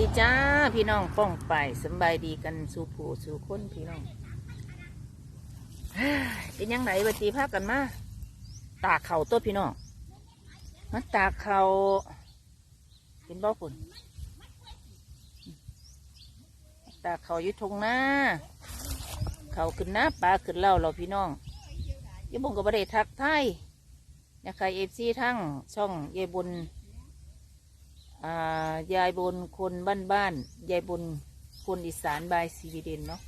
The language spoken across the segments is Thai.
ดีจ้าพี่น้องป้องไปสบายดีกันสู่ผู้สู่คนพี่น้องเป็นยังไงวันตีภาคกันมาตากเข่าตัวพี่น้องมันตากเข่าเป็นบ่ฝุ่นตากเข่ายู่ทงหน้าเข่าขึ้นหน้าปลาขึ้นเล่าเราพี่น้องยี่บงกับบริทักไทยนะคะเอฟซีทั้งช่องเยบุญ ยายบนคนบ้านบ้านๆยายบนคนอีสานบายซีวีเดนเนาะ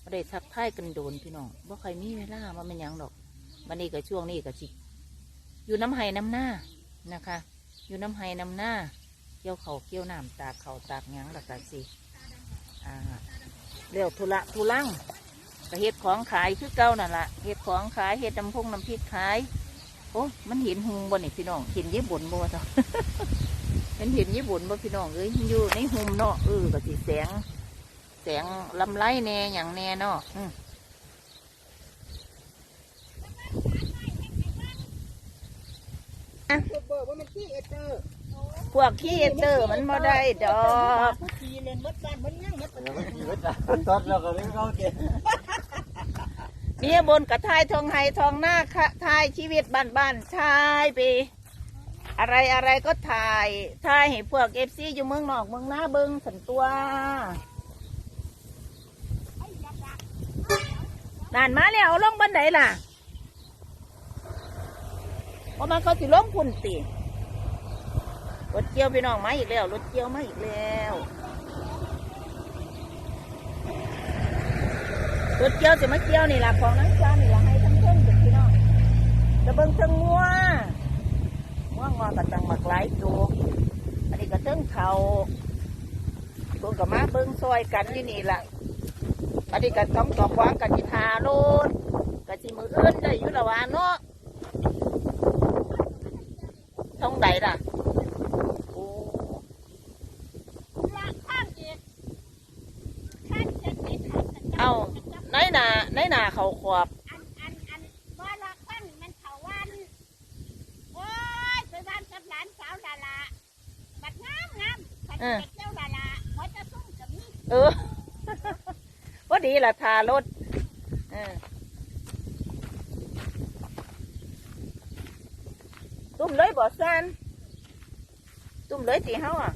ไม่ได้ทักทายกันโดนพี่น้องบ่ใครมีเวลามาเป็นยังดอกวันนี้ก็ช่วงนี้ก็จิอยู่น้ำไห้น้ำหน้านะคะ อยู่น้ำไห้น้ำหน้าเกี่ยวเขาเกี่ยวน้ำตากเขาตากยังหลักสิอ่าเรียวทุละทุลังก็เฮ็ดของขายคือเก่านั่นละเฮ็ดของขายเฮ็ดน้ำพงน้ำพริกขายโอ้มันเห็นหุงบนนี่พี่น้องเห็นเย็บบนบ่วจ๊ะ เป็นเห็นญี่ปุ่นบ่พี่น้องเอ้ยอยู่ในหุมเนาะเออก็สิแสง แสงลำไรแน่อย่างแน่เนาะอืมเบอร์ว่ามันขี้เอเตอร์พวกขี้เตอร์มันบ่ได้ดอกผู้ขี้เล่นมัดบ้านมันยังมัดเออมันขี่รถอะตอนเราก็เล่นเขาเก่งเมียบนกระทายทองไห้ทองหน้าค่ะทายชีวิตบ้านบ้านๆชายไป อะไรอะไรก็ถ่าย ถ่ายให้พวกเอฟซีอยู่เมืองนอกเมืองหน้าเบิงสันตัวนานมาแล้วเอาลงบันไดล่ะพราะมันเขาสิลงพุ่นติรถเกี่ยวพี่น้องมาอีกแล้วรถเกี่ยวมาอีกแล้วรถเกี่ยวจะมาเกี่ยวนี่ล่ะของนังจ้านี่ล่ะให้ทั้งเพิ่มเด็กพี่น้องจะเบิ่งเทั้งงัว ว่างงอกับจังหมักหลายตัวอันนี้ก็เติ้งเขาตัวกับมาเบิ้งซอยกันที่นี่ละอันนี้ก็ต้องตอกวางกันที่ทาโลดก็สิมืออื่นได้อยู่ละวานเนาะท่องใดล่ะโอ้างอีกข้างจะติดเอาในหนาในหนาเขาขวบ อันอันอันว่าละข้างมันเขาวันโอ้ยไปบ้านกับหลานสาวละละบัดงามงามขันเด็กเจ้าละละหัวจะซุ่มกับนี่เออพอดีล่ะทารถเออตุ้มเลยบ่ซันตุ้มเลยตีเฮาอะ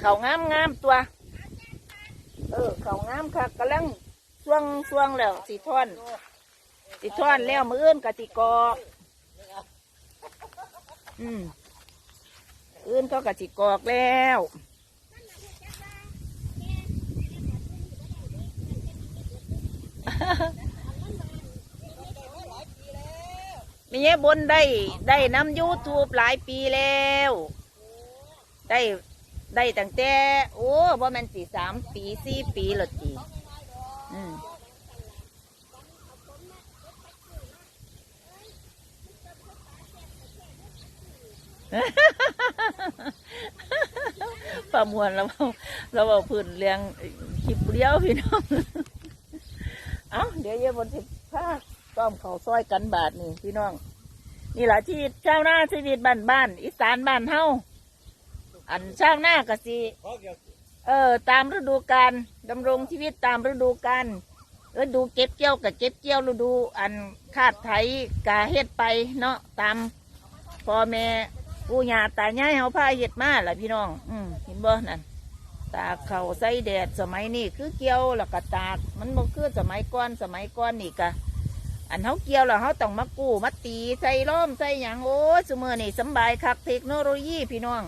เขางามงามตัว เออ เขางามค่ะกำลังช่วงช่วงแล้วสีท่อนสีท่อนแล้วมืออื่นกะติกอก อืมอื่นเขากะจิกอกแล้วมีเงี้ยบนได้ ได้นำยูทูบหลายปีแล้ว ได้ได้ตั้งแต่ โอ้บ่แม่นสี่สามปีสี่ปีและจีอืม ประมวลเราเราเอาพื้นเรียงคลิปเลี้ยวพี่น้อง เอ้าเดี๋ยวเยอะบนสิพาต้อมเขาซอยกันบาทนี่พี่น้อง นี่แหละที่ชาวนาชีวิตบ้านบ้านอีสานบ้านเฮาอันชาวนาก็สิเพราะเกี่ยวเออ ตามฤดูกาลดำรงชีวิตตามฤดูกาลฤดูเก็บเกี่ยวกับเก็บเกี่ยวฤดู อันคาดไถกาเฮ็ดไปเนาะตามพ่อแม่ ปู่ย่าตายายเฮาพาเฮ็ดมาล่ะพี่น้อง อืมเห็นบ่นั่นตากเขาใส่แดดสมัยนี้คือเกี่ยวแล้วก็ตาก มันบ่คือสมัยก่อนสมัยก่อนนี่กะอันเฮาเกี่ยวแล้วเฮาต้องมากู้มาตีใส่ล้อมใส่หยังโอ้ยซุมื้อนี่สบายคักเทคโนโลยีพี่น้อง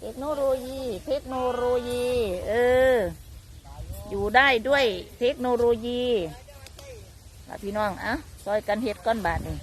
เทคโนโลยี เทคโนโลยี เออ อยู่ได้ด้วยเทคโนโลยีล่ะพี่น้องอะซอยกันเฮ็ดก้อนบาทนี่